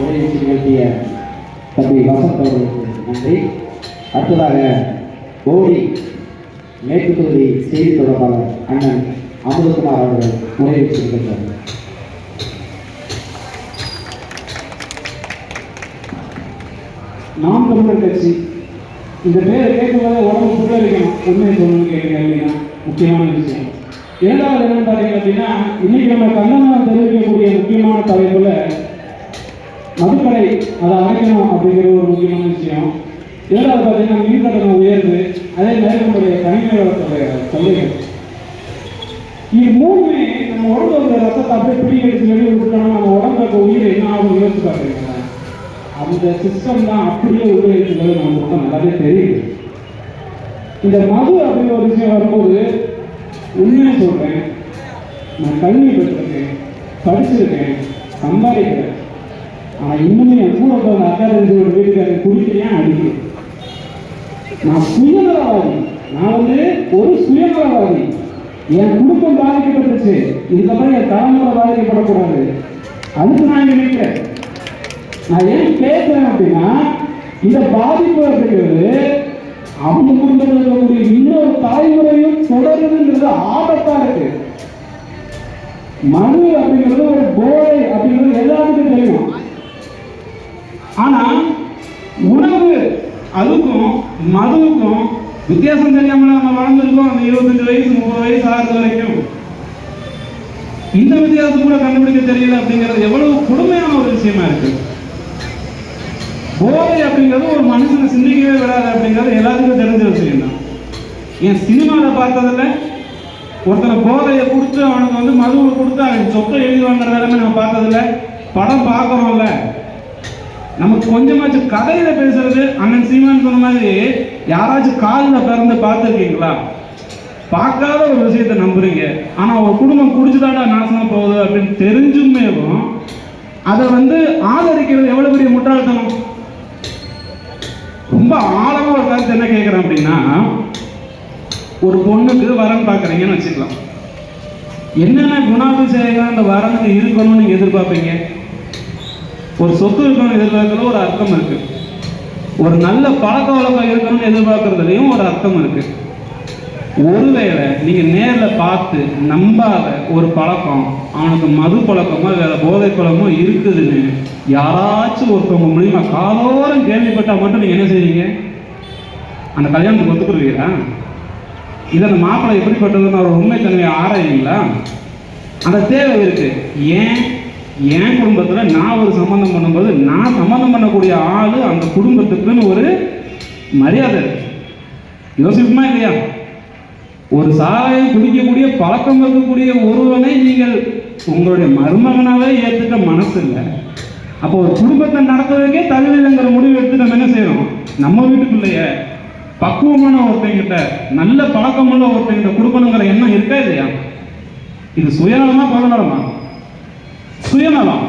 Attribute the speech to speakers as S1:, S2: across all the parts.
S1: உரை நிகழ்த்திய தம்பி வசந்த் அவர்களுக்கு நன்றி அடுத்ததாக கோடி மேற்கு தொகுதி செய்தி தொடர்பாளர் அண்ணன் அமுதகுமார் அவர்கள் உரை
S2: நாம் தமிழர் கட்சி. இந்த பேரை கேட்கும்போது உடம்பு புள்ள வைக்கணும் உண்மையை சொல்லணும் கேட்குறேன் அப்படின்னா முக்கியமான விஷயம். இரண்டாவது என்னன்னு பார்த்தீங்க அப்படின்னா இன்னைக்கு நம்ம கண்ணனால் தெரிவிக்கக்கூடிய முக்கியமான தலைப்புல அதை அமைக்கணும் அப்படிங்கிற ஒரு முக்கியமான விஷயம். இரண்டாவது பார்த்தீங்கன்னா மின்கட்டணம் உயர்வு அதே மாதிரி நம்முடைய தனிமை வளர்த்துடைய தொல்லைகள். இது மூணுமே நம்ம உடம்புல ரத்தத்தை அப்படியே பிடிக்கடிச்சு வெளியே விட்டுட்டோம்னா நம்ம உடம்புல இருக்க உயிர் என்ன ஆகும் யோசிச்சு பார்க்குறீங்களா அந்த சிஸ்டம் தான் அப்படியே உள்ள இருக்கிறது நமக்கு நல்லாவே தெரியுது. இந்த மது அப்படிங்கிற ஒரு விஷயம் வரும்போது உண்மையை சொல்றேன். நான் கல்வி பெற்றிருக்கேன் படிச்சிருக்கேன் சம்பாதிக்கிறேன். ஆனால் இன்னுமே என் கூட போகிற அக்கா ரெண்டு ஒரு வீட்டுக்காரன் குடிக்கிறேன் அடிக்கிறேன் நான் சுயநலவாதி. நான் வந்து ஒரு சுயநலவாதி. என் குடும்பம் பாதிக்கப்பட்டுச்சு இதுக்கப்புறம் என் தலைமுறை பாதிக்கப்படக்கூடாது. அதுக்கு நான் நினைக்கிறேன் நான் ஏன் பேசுறேன் அப்படின்னா இந்த பாதிப்பு அப்படிங்கிறது அவங்க குடும்பத்தில் இருக்கக்கூடிய இன்னொரு தலைமுறையும் தொடருதுன்றது ஆபத்தா இருக்கு. மனு அப்படிங்கிறது ஒரு போதை அப்படிங்கிறது எல்லாத்துக்கும் மதுவுக்கும் வித்தியாசம் தெரியாமல நம்ம வளர்ந்துருக்கோம் அந்த இருபத்தஞ்சு வயசு முப்பது வயசு ஆகிறது வரைக்கும். இந்த வித்தியாசம் கூட கண்டுபிடிக்க தெரியல அப்படிங்கிறது எவ்வளவு கொடுமையான ஒரு விஷயமா இருக்கு. போதை அப்படிங்கிறது ஒரு மனுஷனை சிந்திக்கவே விடாது அப்படிங்கிறது எல்லாத்துக்கும் தெரிஞ்ச விஷயம் தான் என் சினிமாவில் பார்த்ததில்ல? ஒருத்தனை போதையை கொடுத்து அவனுக்கு வந்து மதுவை கொடுத்து அவன் சொத்தை எழுதி வாங்குற நிலைமை நம்ம பார்த்ததில்ல. படம் பார்க்குறோம்ல. நமக்கு கொஞ்சமாச்சும் கதையில பேசுறது அண்ணன் சீமான் சொன்ன மாதிரி யாராச்சும் காலில் பிறந்து பார்த்துருக்கீங்களா? பார்க்காத ஒரு விஷயத்த நம்புறீங்க. ஆனா ஒரு குடும்பம் குடிச்சுதாடா நாசமா போகுது அப்படின்னு தெரிஞ்சுமேவும் அதை வந்து ஆதரிக்கிறது எவ்வளவு பெரிய முட்டாள்தனம்? ரொம்ப ஆழமா ஒரு கருத்து என்ன கேட்குறேன் அப்படின்னா ஒரு பொண்ணுக்கு வரன் பார்க்குறீங்கன்னு வச்சுக்கலாம். என்னென்ன குணாதிசயங்கள் அந்த வரனுக்கு இருக்கணும்னு நீங்கள் எதிர்பார்ப்பீங்க? ஒரு சொத்து இருக்கணும்னு எதிர்பார்க்கறது ஒரு அர்த்தம் இருக்கு. ஒரு நல்ல பழக்க வழக்கம் இருக்கணும்னு எதிர்பார்க்கறதுலயும் ஒரு அர்த்தம் இருக்கு. ஒருவேளை நீங்க நேர்ல பார்த்து நம்பாத ஒரு பழக்கம் அவனுக்கு மது பழக்கமோ வேற போதை பழக்கமோ இருக்குதுன்னு யாராச்சும் ஒருத்தவங்க மூலியமா காலோரம் கேள்விப்பட்டா மட்டும் நீங்க என்ன செய்வீங்க? அந்த கல்யாணத்துக்கு ஒத்துக்குருவீங்களா? இதை அந்த மாப்பிள்ளை எப்படிப்பட்டதுன்னு ஒரு உண்மைத்தன்மையை ஆராய்வீங்களா? அந்த தேவை இருக்கு. ஏன்? என் குடும்பத்தில் நான் ஒரு சம்மந்தம் பண்ணும்போது நான் சம்மந்தம் பண்ணக்கூடிய ஆள் அந்த குடும்பத்துக்குன்னு ஒரு மரியாதை யோசிப்புமா இல்லையா? ஒரு சாராயம் குடிக்கக்கூடிய பழக்கம் இருக்கக்கூடிய ஒருவனை நீங்கள் உங்களுடைய மருமகனாவே ஏற்றுக்க மனசு இல்லை அப்போ ஒரு குடும்பத்தை நடத்துறதுக்கே தகுதிங்கிற முடிவு எடுத்து நம்ம என்ன செய்யறோம் நம்ம வீட்டுக்குள்ளேயே பக்குவமான ஒருத்தங்கிட்ட நல்ல பழக்கமுள்ள ஒருத்தங்கிட்ட கொடுக்கணுங்கிற எண்ணம் இருக்கா இல்லையா? இது சுயநலமா பொருளாதாரமா சுயநலம்.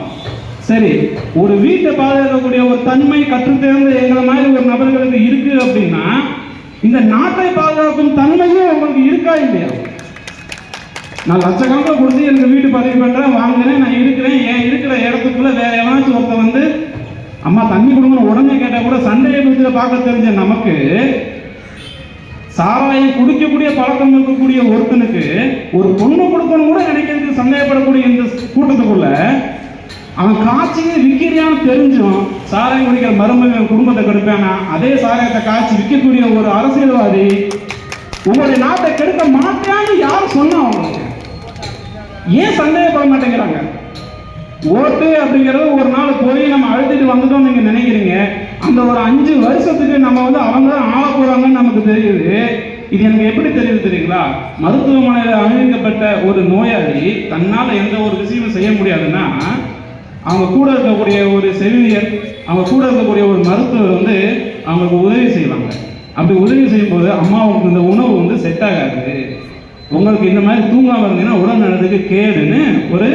S2: சரி ஒரு வீட்டை பாதுகாக்கக்கூடிய ஒரு தன்மை கற்றுத்தேர்ந்து எங்களை மாதிரி ஒரு நபர்களுக்கு இருக்கு அப்படின்னா இந்த நாட்டை பாதுகாக்கும் தன்மையும் உங்களுக்கு இருக்கா இல்லையா? நான் லட்சக்கணக்கில் கொடுத்து எனக்கு வீட்டு பதிவு பண்ணுறேன் வாங்குறேன் நான் இருக்கிறேன் ஏன் இருக்கிற இடத்துக்குள்ள வேற எவனாச்சும் ஒருத்த வந்து அம்மா தண்ணி கொடுங்கன்னு உடனே கேட்டால் கூட சண்டையை பற்றி பார்க்க தெரிஞ்ச நமக்கு சாராயம் குடிக்கக்கூடிய பழக்கம் இருக்கக்கூடிய ஒருத்தனுக்கு ஒரு பொண்ணு கொடுக்கணும் கூட நினைக்கிறதுக்கு சந்தேகப்படக்கூடிய இந்த கூட்டத்துக்குள்ள அவன் காய்ச்சியே விற்கிறியான்னு தெரிஞ்சும் சாராயம் குடிக்கிற மருமகன் குடும்பத்தை கெடுப்பானா? அதே சாராயத்தை காய்ச்சி விற்கக்கூடிய ஒரு அரசியல்வாதி உங்களுடைய நாட்டை கெடுக்க மாட்டான்னு யார் சொன்னா அவங்களுக்கு ஏன் சந்தேகப்பட மாட்டேங்கிறாங்க? ஓட்டு அப்படிங்கிறது ஒரு நாள் போய் நம்ம அழுத்திட்டு வந்துட்டோம் நீங்க நினைக்கிறீங்க. அந்த ஒரு அஞ்சு வருஷத்துக்கு நம்ம வந்து அவங்க தான் ஆள போறாங்கன்னு நமக்கு தெரியுது. இது எனக்கு எப்படி தெரியுது தெரியுங்களா? மருத்துவமனையில் அனுமதிக்கப்பட்ட ஒரு நோயாளி தன்னால் எந்த ஒரு விஷயமும் செய்ய முடியாதுன்னா அவங்க கூட இருக்கக்கூடிய ஒரு செவிலியர் அவங்க கூட இருக்கக்கூடிய ஒரு மருத்துவர் வந்து அவங்களுக்கு உதவி செய்வாங்க. அப்படி உதவி செய்யும்போது அம்மாவுக்கு இந்த உணவு வந்து செட் ஆகாது. உங்களுக்கு இந்த மாதிரி தூங்காமல் இருந்தீங்கன்னா உடல் நலத்துக்கு கேடுன்னு ஒரு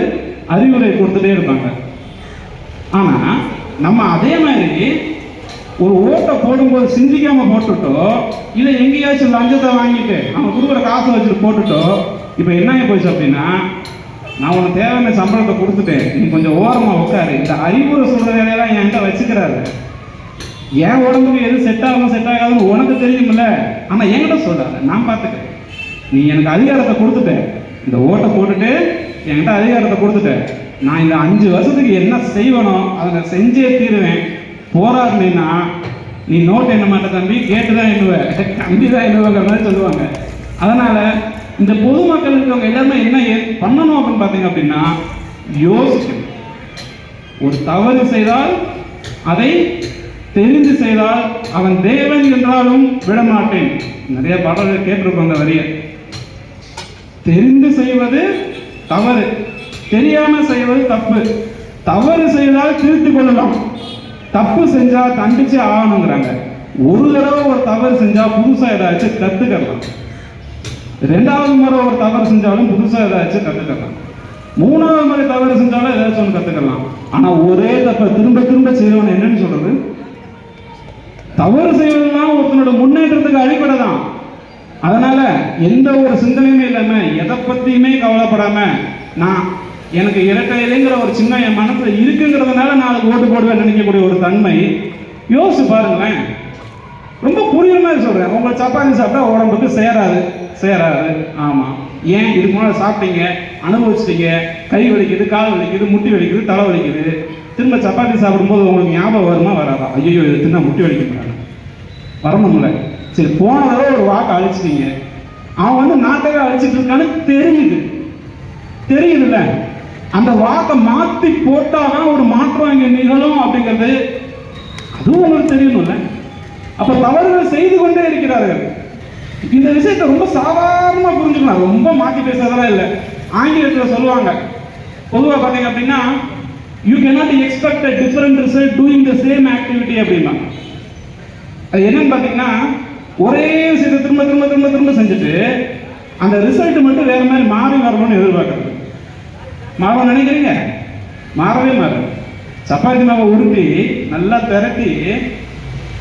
S2: அறிவுரை கொடுத்துட்டே இருப்பாங்க. ஆனால் நம்ம அதே மாதிரி ஒரு ஓட்டை போடும்போது சிந்திக்காம போட்டுட்டோ இல்லை எங்கேயாச்சும் லஞ்சத்தை வாங்கிட்டு நம்ம கொடுக்குற காசை வச்சுட்டு போட்டுட்டோ இப்போ என்ன ஆகி போச்சு அப்படின்னா நான் உனக்கு தேவையான சம்பளத்தை கொடுத்துட்டேன். நீ கொஞ்சம் ஓரமாக உட்காரு. இந்த அறிவுரை சொல்கிற வேலையெல்லாம் என்கிட்ட வச்சுக்கிறாரு. என் உடம்புக்கு எது செட் ஆகும் செட் ஆகாதுன்னு உனக்கு தெரியுமில்ல ஆனால் என்கிட்ட சொல்லாத நான் பார்த்துக்கிறேன். நீ எனக்கு அதிகாரத்தை கொடுத்துட்ட. இந்த ஓட்டை போட்டுட்டு என்கிட்ட அதிகாரத்தை கொடுத்துட்ட. நான் இந்த அஞ்சு வருஷத்துக்கு என்ன செய்வனோ அதை நான் செஞ்சே தீருவேன். போராடினா நீ நோட் என்ன மாட்ட தம்பி? கேட்டு தான் எண்ணுவ. தம்பி தான் எண்ணுவங்கிற மாதிரி சொல்லுவாங்க. அதனால இந்த பொதுமக்கள் இருக்கவங்க எல்லாருமே என்ன ஏ- பண்ணணும் அப்படின்னு பார்த்தீங்க அப்படின்னா யோசிக்கணும். ஒரு தவறு செய்தால் அதை தெரிந்து செய்தால் அவன் தேவன் என்றாலும் விடமாட்டேன். நிறைய பாடல்கள் கேட்டிருக்கோம் அந்த வரிய. தெரிந்து செய்வது தவறு. தெரியாம செய்வது தப்பு. தவறு செய்தால் திருத்திக் கொள்ளலாம். தப்பு செஞ்சா தண்டிச்சு ஆகணுங்கிறாங்க. ஒரு தடவை ஒரு தவறு செஞ்சா புதுசா ஏதாச்சும் கத்துக்கலாம். ரெண்டாவது முறை ஒரு தவறு செஞ்சாலும் புதுசா ஏதாச்சும் கத்துக்கலாம். மூணாவது முறை தவறு செஞ்சாலும் ஏதாச்சும் ஒன்று கத்துக்கலாம். ஆனா ஒரே தப்ப திரும்ப திரும்ப செய்யறவன் என்னன்னு சொல்றது? தவறு செய்வதெல்லாம் ஒருத்தனோட முன்னேற்றத்துக்கு அடிப்படை தான் அதனால எந்த ஒரு சிந்தனையுமே இல்லாம எதை பத்தியுமே கவலைப்படாம நான் எனக்கு இரட்டை இலைங்கிற ஒரு சின்ன என் மனசுல இருக்குங்கிறதுனால நான் அதுக்கு ஓட்டு போடுவேன் நினைக்கக்கூடிய ஒரு தன்மை. யோசிச்சு பாருங்களேன். ரொம்ப புரியுற மாதிரி சொல்றேன். உங்களுக்கு சப்பாத்தி சாப்பிட்டா உடம்புக்கு சேராது. சேராது. ஆமா. ஏன்? இதுக்கு முன்னாடி சாப்பிட்டீங்க. அனுபவிச்சிட்டீங்க. கை வலிக்குது கால் வலிக்குது முட்டி வலிக்குது தலை வலிக்குது. திரும்ப சப்பாத்தி சாப்பிடும்போது உங்களுக்கு ஞாபகம் வருமா வராதா? ஐயோ இது தின்னா முட்டி வலிக்க வரணும்ல. சரி போன தடவை ஒரு வாக்கு அழிச்சிட்டீங்க. அவன் வந்து நாட்டவே அழிச்சிட்டு இருக்கான்னு தெரியுது தெரியுதுல்ல? அந்த வாக்கை மாத்தி போட்டாதான் ஒரு மாற்றம் இங்கே நிகழும் அப்படிங்கிறது அதுவும் உங்களுக்கு தெரியணும்ல. அப்ப தவறுகள் செய்து கொண்டே இருக்கிறார்கள். இந்த விஷயத்தை ரொம்ப சாதாரணமா புரிஞ்சுக்கலாம். ரொம்ப மாத்தி பேசுறதெல்லாம் இல்லை. ஆங்கிலத்தில் சொல்லுவாங்க. பொதுவாக பார்த்தீங்க அப்படின்னா you cannot expect a different result doing the same activity அப்படின்னா. அது என்னன்னு பார்த்தீங்கன்னா ஒரே விஷயத்தை திரும்ப திரும்ப திரும்ப திரும்ப செஞ்சுட்டு அந்த ரிசல்ட் மட்டும் வேற மாதிரி மாறி வரணும்னு எதிர்பார்க்கறது. மாறும் நினைக்கிறீங்க? மாறவே மாறும் சப்பாத்தி மாவை உருட்டி நல்லா திரட்டி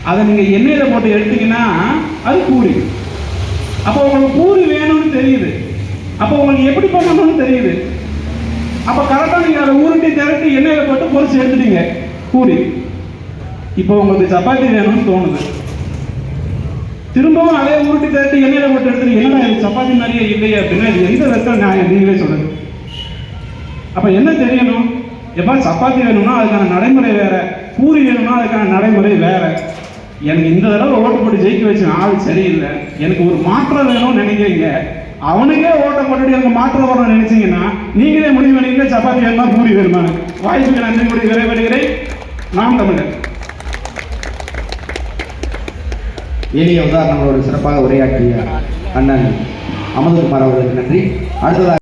S2: அதை நீங்கள் எண்ணெயில் போட்டு எடுத்தீங்கன்னா அது பூரி. அப்போ உங்களுக்கு பூரி வேணும்னு தெரியுது. அப்போ உங்களுக்கு எப்படி பண்ணணும்னு தெரியுது. அப்போ கரெக்டாக நீங்கள் அதை உருட்டி திரட்டி எண்ணெயில் போட்டு பொரிச்சு எடுத்துட்டீங்க பூரி. இப்போ உங்களுக்கு சப்பாத்தி வேணும்னு தோணுது. திரும்பவும் அதே உருட்டி திரட்டி எண்ணெயில் போட்டு எடுத்துட்டு என்னடா சப்பாத்தி மாதிரியே இல்லையே அப்படின்னா இது எந்த விதத்தில் நியாயம்? நீங்களே சொல்லுங்கள் அப்போ என்ன தெரியணும்? எப்பா சப்பாத்தி வேணும்னா அதுக்கான நடைமுறை வேற. பூரி வேணும்னா அதுக்கான நடைமுறை வேற. எனக்கு இந்த தடவை ஓட்டு போட்டு ஜெயிக்க வச்ச ஆள் சரியில்லை. எனக்கு ஒரு மாற்றம் வேணும்னு நினைக்கிறீங்க. அவனுக்கே ஓட்டை போட்டுட்டு எனக்கு மாற்றம் வரணும்னு நினைச்சீங்கன்னா நீங்களே முடிவு பண்ணீங்க சப்பாத்தி வேணுமா பூரி வேணுமா? வாய்ப்புக்கு நன்றி கூடி விரைவடைகிறேன் நாம் தமிழர்.
S1: எளிய உதாரணங்களோடு சிறப்பாக உரையாற்றிய அண்ணன் அமதுகுமார் அவர்களுக்கு நன்றி. அடுத்ததாக